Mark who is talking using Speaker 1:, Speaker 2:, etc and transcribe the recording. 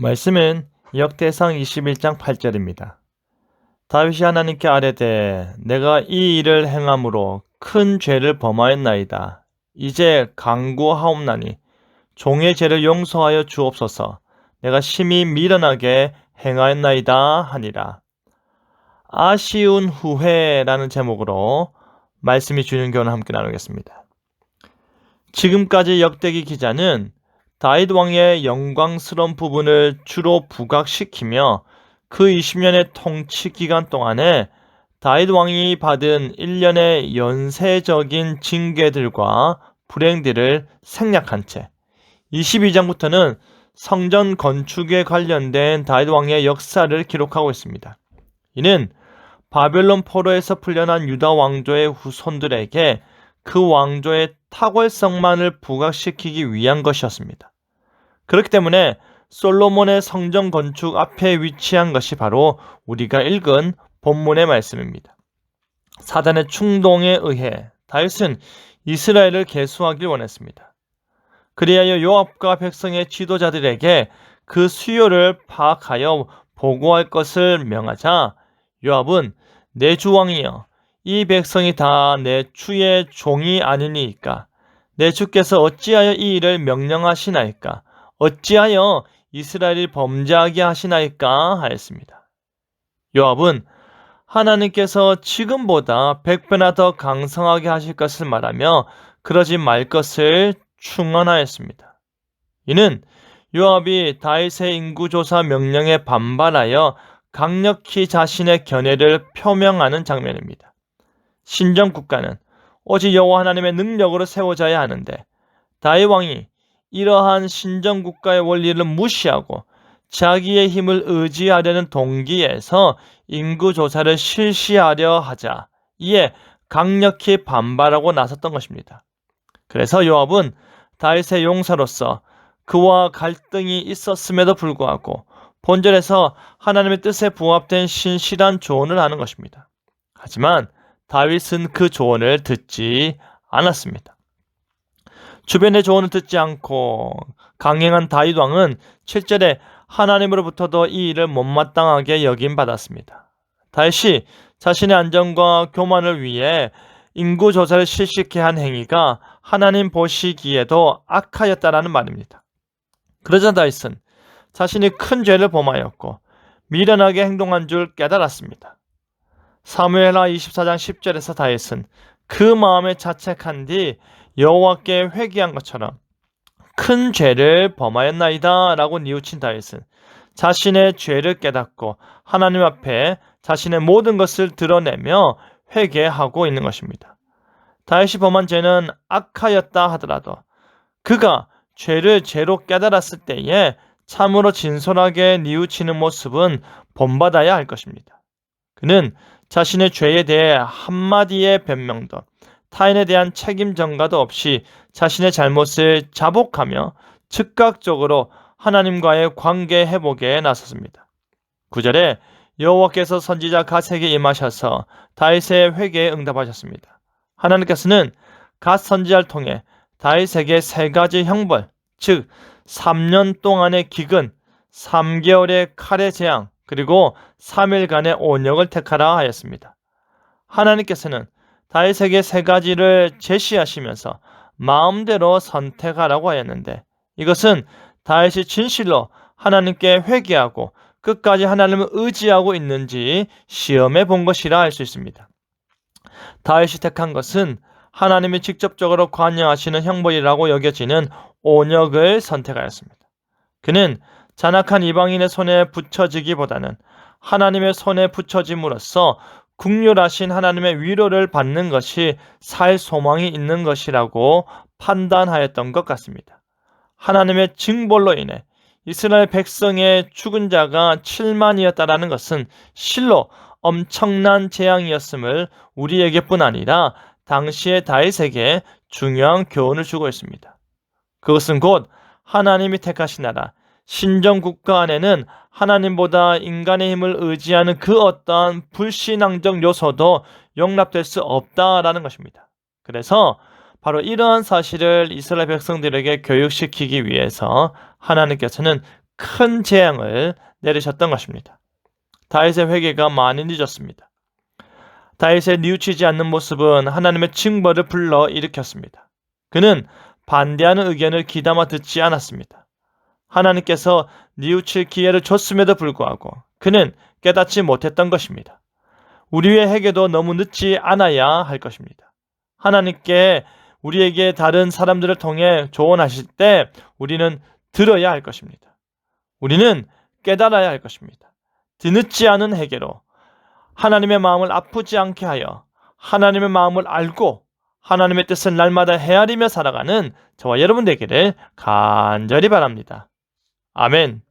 Speaker 1: 말씀은 역대상 21장 8절입니다. 다윗이 하나님께 아뢰되 내가 이 일을 행함으로 큰 죄를 범하였나이다. 이제 강구하옵나니 종의 죄를 용서하여 주옵소서. 내가 심히 미련하게 행하였나이다 하니라. 아쉬운 후회라는 제목으로 말씀이 주는 교훈을 함께 나누겠습니다. 지금까지 역대기 기자는 다윗 왕의 영광스러운 부분을 주로 부각시키며 그 20년의 통치 기간 동안에 다윗 왕이 받은 일련의 연쇄적인 징계들과 불행들을 생략한 채 22장부터는 성전 건축에 관련된 다윗 왕의 역사를 기록하고 있습니다. 이는 바벨론 포로에서 풀려난 유다 왕조의 후손들에게 그 왕조의 탁월성만을 부각시키기 위한 것이었습니다. 그렇기 때문에 솔로몬의 성전 건축 앞에 위치한 것이 바로 우리가 읽은 본문의 말씀입니다. 사단의 충동에 의해 다윗은 이스라엘을 개수하길 원했습니다. 그리하여 요압과 백성의 지도자들에게 그 수요를 파악하여 보고할 것을 명하자 요압은 내 주왕이여 이 백성이 다 내 주의 종이 아니니까 내 주께서 어찌하여 이 일을 명령하시나이까 어찌하여 이스라엘이 범죄하게 하시나이까 하였습니다. 요압은 하나님께서 지금보다 백배나 더 강성하게 하실 것을 말하며 그러지 말 것을 충언하였습니다. 이는 요압이 다윗의 인구 조사 명령에 반발하여 강력히 자신의 견해를 표명하는 장면입니다. 신정 국가는 오직 여호와 하나님의 능력으로 세워져야 하는데 다윗 왕이 이러한 신정 국가의 원리를 무시하고 자기의 힘을 의지하려는 동기에서 인구 조사를 실시하려 하자 이에 강력히 반발하고 나섰던 것입니다. 그래서 요압은 다윗의 용사로서 그와 갈등이 있었음에도 불구하고 본절에서 하나님의 뜻에 부합된 신실한 조언을 하는 것입니다. 하지만 다윗은 그 조언을 듣지 않았습니다. 주변의 조언을 듣지 않고 강행한 다윗 왕은 7절에 하나님으로부터도 이 일을 못마땅하게 여김 받았습니다. 다윗이 자신의 안전과 교만을 위해 인구 조사를 실시케 한 행위가 하나님 보시기에도 악하였다라는 말입니다. 그러자 다윗은 자신이 큰 죄를 범하였고 미련하게 행동한 줄 깨달았습니다. 사무엘하 24장 10절에서 다윗은 그 마음에 자책한 뒤 여호와께 회개한 것처럼 큰 죄를 범하였나이다 라고 뉘우친 다윗은 자신의 죄를 깨닫고 하나님 앞에 자신의 모든 것을 드러내며 회개하고 있는 것입니다. 다윗이 범한 죄는 악하였다 하더라도 그가 죄를 죄로 깨달았을 때에 참으로 진솔하게 뉘우치는 모습은 본받아야 할 것입니다. 그는 자신의 죄에 대해 한마디의 변명도 타인에 대한 책임 전가도 없이 자신의 잘못을 자복하며 즉각적으로 하나님과의 관계 회복에 나섰습니다. 9절에 여호와께서 선지자 갓에게 임하셔서 다윗의 회개에 응답하셨습니다. 하나님께서는 갓 선지자를 통해 다윗에게 세 가지 형벌, 즉 3년 동안의 기근, 3개월의 칼의 재앙, 그리고 3일간의 온역을 택하라 하였습니다. 하나님께서는 다윗에게 세 가지를 제시하시면서 마음대로 선택하라고 하였는데 이것은 다윗이 진실로 하나님께 회개하고 끝까지 하나님을 의지하고 있는지 시험해 본 것이라 할 수 있습니다. 다윗이 택한 것은 하나님이 직접적으로 관여하시는 형벌이라고 여겨지는 온역을 선택하였습니다. 그는 잔악한 이방인의 손에 붙여지기보다는 하나님의 손에 붙여짐으로써 국률하신 하나님의 위로를 받는 것이 살 소망이 있는 것이라고 판단하였던 것 같습니다. 하나님의 징벌로 인해 이스라엘 백성의 죽은 자가 7만이었다라는 것은 실로 엄청난 재앙이었음을 우리에게뿐 아니라 당시의 다윗에게 중요한 교훈을 주고 있습니다. 그것은 곧 하나님이 택하신 나라 신정 국가 안에는 하나님보다 인간의 힘을 의지하는 그 어떠한 불신앙적 요소도 용납될 수 없다라는 것입니다. 그래서 바로 이러한 사실을 이스라엘 백성들에게 교육시키기 위해서 하나님께서는 큰 재앙을 내리셨던 것입니다. 다윗의 회개가 많이 늦었습니다. 다윗의 뉘우치지 않는 모습은 하나님의 징벌을 불러 일으켰습니다. 그는 반대하는 의견을 귀담아 듣지 않았습니다. 하나님께서 뉘우칠 기회를 줬음에도 불구하고 그는 깨닫지 못했던 것입니다. 우리의 회개도 너무 늦지 않아야 할 것입니다. 하나님께 우리에게 다른 사람들을 통해 조언하실 때 우리는 들어야 할 것입니다. 우리는 깨달아야 할 것입니다. 뒤늦지 않은 회개로 하나님의 마음을 아프지 않게 하여 하나님의 마음을 알고 하나님의 뜻을 날마다 헤아리며 살아가는 저와 여러분 되기를 간절히 바랍니다. 아멘.